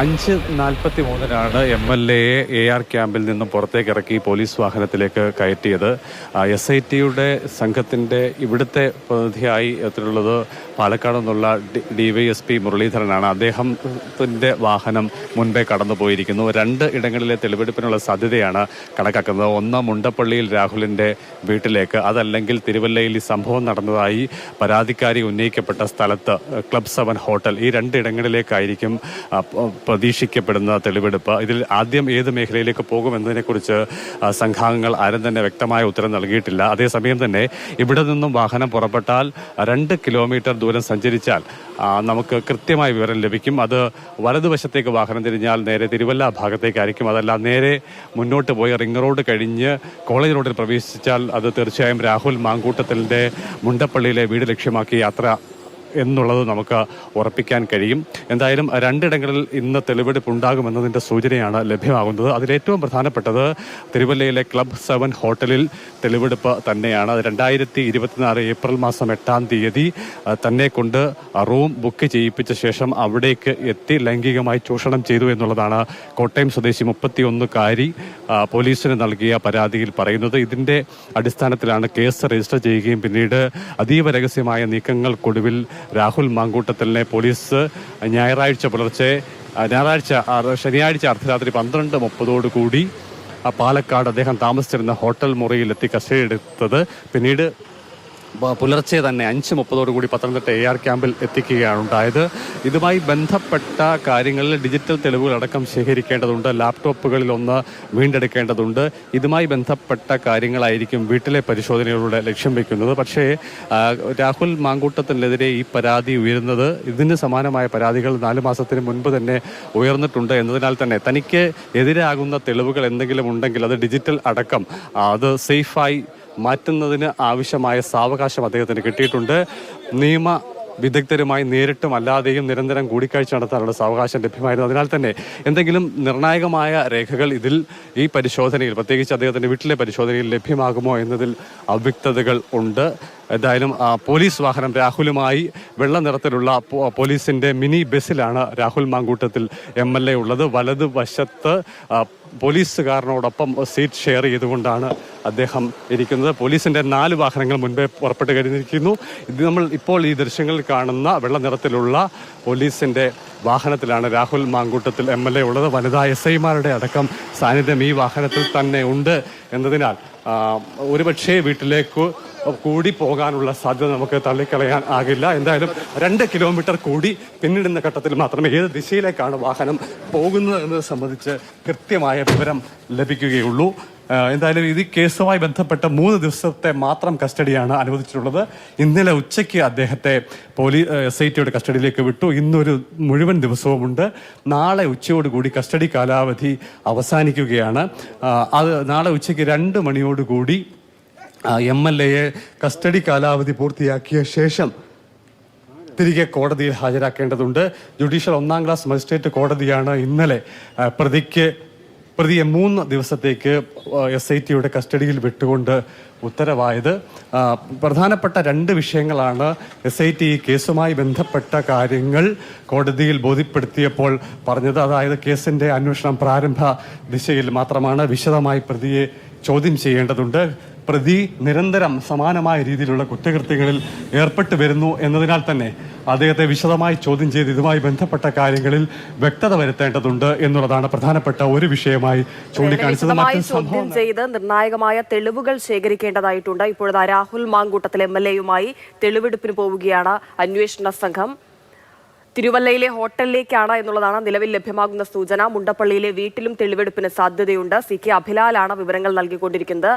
അഞ്ച് നാൽപ്പത്തി മൂന്നിനാണ് എം എൽ എയെ എ ആർ ക്യാമ്പിൽ നിന്നും പുറത്തേക്ക് ഇറക്കി പോലീസ് വാഹനത്തിലേക്ക് കയറ്റിയത്. എസ് ഐ ടിയുടെ സംഘത്തിന്റെ ഇവിടുത്തെ പ്രതിനിധിയായി എത്തിയിട്ടുള്ളത് പാലക്കാട് നിന്നുള്ള ഡി വൈ എസ് പി മുരളീധരനാണ്. അദ്ദേഹത്തിന്റെ വാഹനം മുൻപേ കടന്നു പോയിരിക്കുന്നു രണ്ട് ഇടങ്ങളിലെ തെളിവെടുപ്പിനുള്ള സാധ്യതയാണ് കണക്കാക്കുന്നത്. ഒന്ന് മുണ്ടപ്പള്ളിയിൽ രാഹുലിന്റെ വീട്ടിലേക്ക് അതല്ലെങ്കിൽ തിരുവല്ലയിൽ ഈ സംഭവം നടന്നതായി പരാതിക്കാരി ഉന്നയിക്കപ്പെട്ട സ്ഥലത്ത് ക്ലബ് സെവൻ ഹോട്ടൽ. ഈ രണ്ടിടങ്ങളിലേക്കായിരിക്കും പ്രതീക്ഷിക്കപ്പെടുന്ന തെളിവെടുപ്പ്. ഇതിൽ ആദ്യം ഏത് മേഖലയിലേക്ക് പോകുമെന്നതിനെക്കുറിച്ച് സംഘാംഗങ്ങൾ ആരും തന്നെ വ്യക്തമായ ഉത്തരം നൽകിയിട്ടില്ല. അതേസമയം തന്നെ ഇവിടെ നിന്നും വാഹനം പുറപ്പെട്ടാൽ രണ്ട് കിലോമീറ്റർ ദൂരം സഞ്ചരിച്ചാൽ നമുക്ക് കൃത്യമായ വിവരം ലഭിക്കും. അത് വലതുവശത്തേക്ക് വാഹനം തിരിഞ്ഞാൽ നേരെ തിരുവല്ല ഭാഗത്തേക്കായിരിക്കും. അതല്ല നേരെ മുന്നോട്ട് പോയി റിംഗ് റോഡ് കഴിഞ്ഞ് കോളേജ് റോഡിൽ പ്രവേശിച്ചാൽ അത് തീർച്ചയായും രാഹുൽ മാങ്കൂട്ടത്തിന്റെ മുണ്ടപ്പള്ളിയിലെ വീട് ലക്ഷ്യമാക്കി യാത്ര എന്നുള്ളത് നമുക്ക് ഉറപ്പിക്കാൻ കഴിയും. എന്തായാലും രണ്ടിടങ്ങളിൽ ഇന്ന് തെളിവെടുപ്പ് ഉണ്ടാകുമെന്നതിന്റെ സൂചനയാണ് ലഭ്യമാകുന്നത്. അതിലേറ്റവും പ്രധാനപ്പെട്ടത് തിരുവല്ലയിലെ ക്ലബ് സെവൻ ഹോട്ടലിൽ തെളിവെടുപ്പ് തന്നെയാണ്. അത് രണ്ടായിരത്തി ഇരുപത്തിനാല് ഏപ്രിൽ മാസം എട്ടാം തീയതി തന്നെ കൊണ്ട് റൂം ബുക്ക് ചെയ്യിപ്പിച്ച ശേഷം അവിടേക്ക് എത്തി ലൈംഗികമായി ചൂഷണം ചെയ്തു എന്നുള്ളതാണ് കോട്ടയം സ്വദേശി മുപ്പത്തിയൊന്നുകാരി കാരി പോലീസിന് നൽകിയ പരാതിയിൽ പറയുന്നത്. ഇതിന്റെ അടിസ്ഥാനത്തിലാണ് കേസ് രജിസ്റ്റർ ചെയ്യുകയും പിന്നീട് അതീവ രഹസ്യമായ നീക്കങ്ങൾക്കൊടുവിൽ രാഹുൽ മാങ്കൂട്ടത്തലിനെ പോലീസ് ഞായറാഴ്ച പുലർച്ചെ ഞായറാഴ്ച ശനിയാഴ്ച അർദ്ധരാത്രി പന്ത്രണ്ട് മുപ്പതോടുകൂടി പാലക്കാട് അദ്ദേഹം താമസിച്ചിരുന്ന ഹോട്ടൽ മുറിയിലെത്തി കസ്റ്റഡിയെടുത്തത്. പിന്നീട് പുലർച്ചെ തന്നെ അഞ്ച് മുപ്പതോടുകൂടി പത്തനംതിട്ട എ ആർ ക്യാമ്പിൽ എത്തിക്കുകയാണ് ഉണ്ടായത്. ഇതുമായി ബന്ധപ്പെട്ട കാര്യങ്ങളിൽ ഡിജിറ്റൽ തെളിവുകളടക്കം ശേഖരിക്കേണ്ടതുണ്ട്. ലാപ്ടോപ്പുകളിൽ ഒന്ന് വീണ്ടെടുക്കേണ്ടതുണ്ട്. ഇതുമായി ബന്ധപ്പെട്ട കാര്യങ്ങളായിരിക്കും വീട്ടിലെ പരിശോധനയിലൂടെ ലക്ഷ്യം വെക്കുന്നത്. പക്ഷേ രാഹുൽ മാങ്കൂട്ടത്തിനെതിരെ ഈ പരാതി ഉയരുന്നത് ഇതിന് സമാനമായ പരാതികൾ നാല് മാസത്തിന് മുൻപ് തന്നെ ഉയർന്നിട്ടുണ്ട് എന്നതിനാൽ തന്നെ തനിക്ക് എതിരാകുന്ന തെളിവുകൾ എന്തെങ്കിലും ഉണ്ടെങ്കിൽ അത് ഡിജിറ്റൽ അടക്കം അത് സേഫായി മാറ്റുന്നതിന് ആവശ്യമായ സാവകാശം അദ്ദേഹത്തിന് കിട്ടിയിട്ടുണ്ട്. നിയമ വിദഗ്ധരുമായി നേരിട്ടും അല്ലാതെയും നിരന്തരം കൂടിക്കാഴ്ച നടത്താനുള്ള സാവകാശം ലഭ്യമായിരുന്നു. അതിനാൽ തന്നെ എന്തെങ്കിലും നിർണായകമായ രേഖകൾ ഇതിൽ ഈ പരിശോധനയിൽ പ്രത്യേകിച്ച് അദ്ദേഹത്തിന്റെ വീട്ടിലെ പരിശോധനയിൽ ലഭ്യമാകുമോ എന്നതിൽ അവ്യക്തതകൾ ഉണ്ട്. എന്തായാലും പോലീസ് വാഹനം രാഹുലുമായി വെള്ള നിറത്തിലുള്ള പോലീസിന്റെ മിനി ബസ്സിലാണ് Rahul Mamkootathil M L A ഉള്ളത്. വലത് വശത്ത് പോലീസുകാരനോടൊപ്പം സീറ്റ് ഷെയർ ചെയ്തുകൊണ്ടാണ് അദ്ദേഹം ഇരിക്കുന്നത്. പോലീസിന്റെ നാല് വാഹനങ്ങൾ മുൻപേ പുറപ്പെട്ട് കഴിഞ്ഞിരിക്കുന്നു. ഇത് നമ്മൾ ഇപ്പോൾ ഈ ദൃശ്യങ്ങളിൽ കാണുന്ന വെള്ള നിറത്തിലുള്ള പോലീസിന്റെ വാഹനത്തിലാണ് Rahul Mamkootathil M L A ഉള്ളത്. വനിതാ എസ് ഐമാരുടെ അടക്കം സാന്നിധ്യം ഈ വാഹനത്തിൽ തന്നെ ഉണ്ട് എന്നതിനാൽ ഒരുപക്ഷേ വീട്ടിലേക്ക് കൂടി പോകാനുള്ള സാധ്യത നമുക്ക് തള്ളിക്കളയാൻ ആകില്ല. എന്തായാലും രണ്ട് കിലോമീറ്റർ കൂടി പിന്നിടുന്ന ഘട്ടത്തിൽ മാത്രമേ ഏത് ദിശയിലേക്കാണ് വാഹനം പോകുന്നത് എന്നത് സംബന്ധിച്ച് കൃത്യമായ വിവരം ലഭിക്കുകയുള്ളൂ. എന്തായാലും ഇത് കേസുമായി ബന്ധപ്പെട്ട മൂന്ന് ദിവസത്തെ മാത്രം കസ്റ്റഡിയാണ് അനുവദിച്ചിട്ടുള്ളത്. ഇന്നലെ ഉച്ചയ്ക്ക് അദ്ദേഹത്തെ പോലീസ് എസ് ഐ ടിയുടെ കസ്റ്റഡിയിലേക്ക് വിട്ടു. ഇന്നൊരു മുഴുവൻ ദിവസവുമുണ്ട്. നാളെ ഉച്ചയോടുകൂടി കസ്റ്റഡി കാലാവധി അവസാനിക്കുകയാണ്. അത് നാളെ ഉച്ചയ്ക്ക് രണ്ട് മണിയോടുകൂടി എം എൽ എയെ കസ്റ്റഡി കാലാവധി പൂർത്തിയാക്കിയ ശേഷം തിരികെ കോടതിയിൽ ഹാജരാക്കേണ്ടതുണ്ട്. ജുഡീഷ്യൽ ഒന്നാം ക്ലാസ് മജിസ്ട്രേറ്റ് കോടതിയാണ് ഇന്നലെ പ്രതിക്ക് പ്രതിയെ മൂന്ന് ദിവസത്തേക്ക് എസ് ഐ ടിയുടെ കസ്റ്റഡിയിൽ വിട്ടുകൊണ്ട് ഉത്തരവായത്. പ്രധാനപ്പെട്ട രണ്ട് വിഷയങ്ങളാണ് എസ് ഐ ടി കേസുമായി ബന്ധപ്പെട്ട കാര്യങ്ങൾ കോടതിയിൽ ബോധ്യപ്പെടുത്തിയപ്പോൾ പറഞ്ഞത്. അതായത് കേസിന്റെ അന്വേഷണം പ്രാരംഭ ദിശയിൽ മാത്രമാണ് വിശദമായി പ്രതിയെ ചോദ്യം ചെയ്യേണ്ടതുണ്ട്. പ്രതി നിരന്തരം സമാനമായ രീതിയിലുള്ള കുറ്റകൃത്യങ്ങളിൽ ഏർപ്പെട്ടു വരുന്നു എന്നതിനാൽ തന്നെ അദ്ദേഹത്തെ വിശദമായി ചോദ്യം ചെയ്ത് ഇതുമായി ബന്ധപ്പെട്ട കാര്യങ്ങളിൽ വ്യക്തത വരുത്തേണ്ടതുണ്ട് എന്നുള്ളതാണ് പ്രധാനപ്പെട്ട ഒരു വിഷയമായി ചൂണ്ടിക്കാണിച്ചത്. ചോദ്യം ചെയ്ത് നിർണായകമായ തെളിവുകൾ ശേഖരിക്കേണ്ടതായിട്ടുണ്ട്. ഇപ്പോഴത്തെ രാഹുൽ മാങ്കൂട്ടത്തിൽ എം എൽ എയുമായി തെളിവെടുപ്പിന് പോവുകയാണ് അന്വേഷണ സംഘം. തിരുവല്ലയിലെ ഹോട്ടലിലേക്കാണ് എന്നുള്ളതാണ് നിലവിൽ ലഭ്യമാകുന്ന സൂചന. മുണ്ടപ്പള്ളിയിലെ വീട്ടിലും തെളിവെടുപ്പിന് സാധ്യതയുണ്ട്. സി കെ അഭിലാലാണ് വിവരങ്ങൾ നൽകിക്കൊണ്ടിരിക്കുന്നത്.